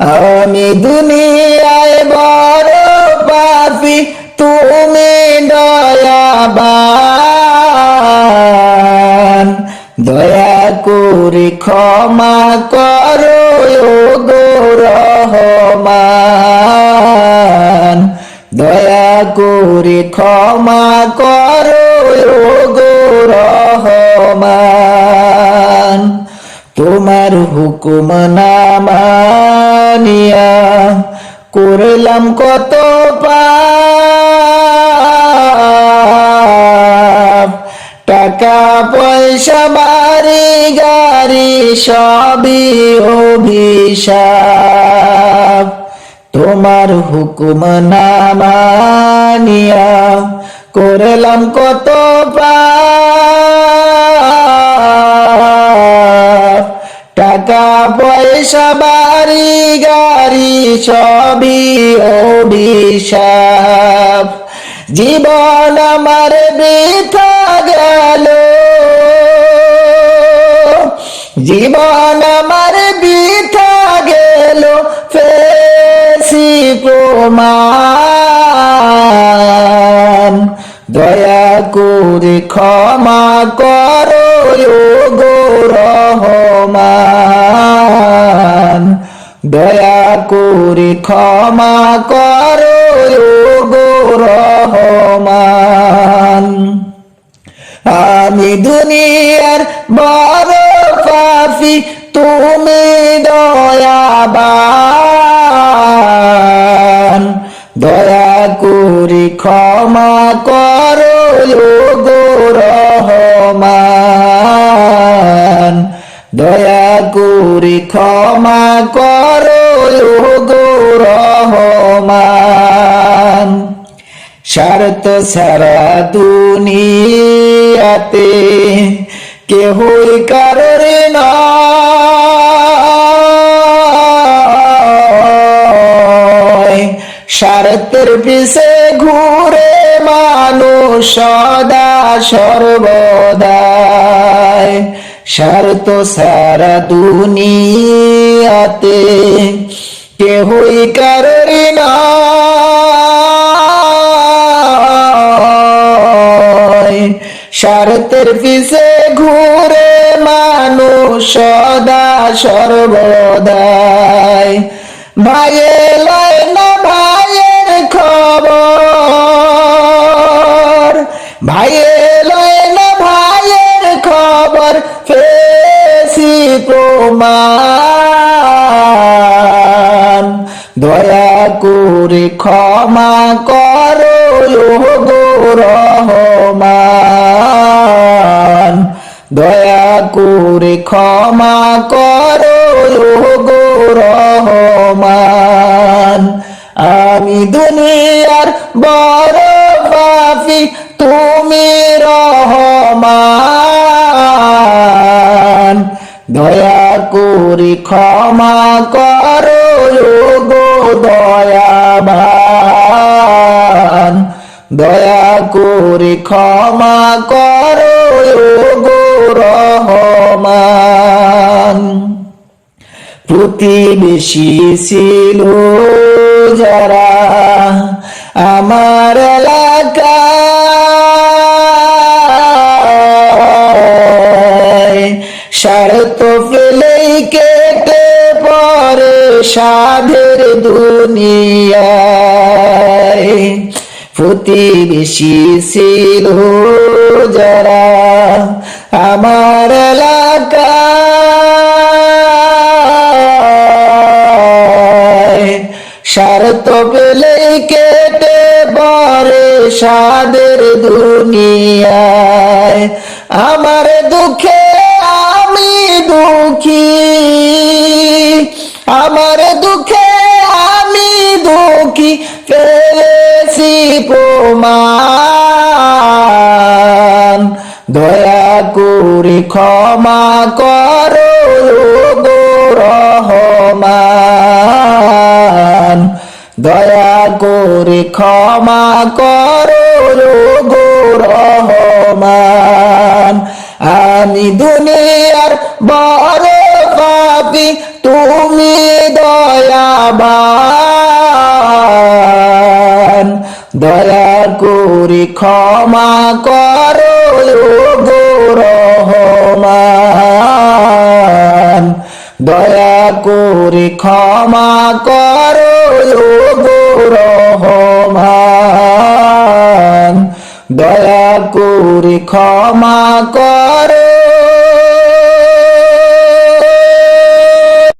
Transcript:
আমি দুনিয়ায় বড় পাপি, তুমি দয়াবান। দয়া করে ক্ষমা করো গো রহমান দয়া করে ক্ষমা করো গো রহমান তোমার হুকুম না মানিয়া করলাম কত পাপ। টাকা পয়সা, বাড়ি, গাড়ি, সবই অভিশাপ। তোমার হুকুম না মানিয়া করলাম কত পাপ। পয়সা, বাড়ি, গাড়ি সবই অভিশাপ। জীবন আমার বৃথা গেল। জীবন আমার বৃথা গেল ফেসি প্রমাণ। দয়া করে ক্ষমা করো গো রহমান। দয়া করে ক্ষমা করো গো রহমান। আমি দুনিয়ার বড় পাপি তুমি দয়াবান। দয়া করে ক্ষমা করো গো রহমান। দয়া করে ক্ষমা করো গো রহমান। শরত সারা দুনিয়াতে কেহই কারোর নয়। শরতের পিছে ঘুরে মানুষ সদা সর্বদায় শরত সারা দুনিয়াতে কেহই কারোর না। শরতের পিছে ঘুরে মানুষ সদা সর্বদায় ভাইয়ে প্রমাণ দয়া করে ক্ষমা করো গো রহমান দয়া করে ক্ষমা করো গো রহমান আমি দুনিয়ার বড় পাপি তুমি রহমান। দয়া করে ক্ষমা করো গো দয়াবান। দয়া করে ক্ষমা করো গো রহমান। প্রতিবেশী ছিল যারা কেটে পরে সাধের দুনিয়ায়। প্রতিবেশী ছিল যারা আমার এলাকায়। শরত পেলে কেটে বরে সাদের দুনিয়ায়। আমার দুঃখে দুঃখী, আমার দুঃখে আমি দুঃখী ফেলেছি প্রমাণ। দয়া করে ক্ষমা করো রহমান। দয়া করে ক্ষমা করো রহমান। আমি দুনিয়ার বড় পাপি, তুমি দয়াবান। দয়া করি ক্ষমা করো গো রহমান দয়া করি ক্ষমা করো গো রহমান দয়া করি ক্ষমা করো।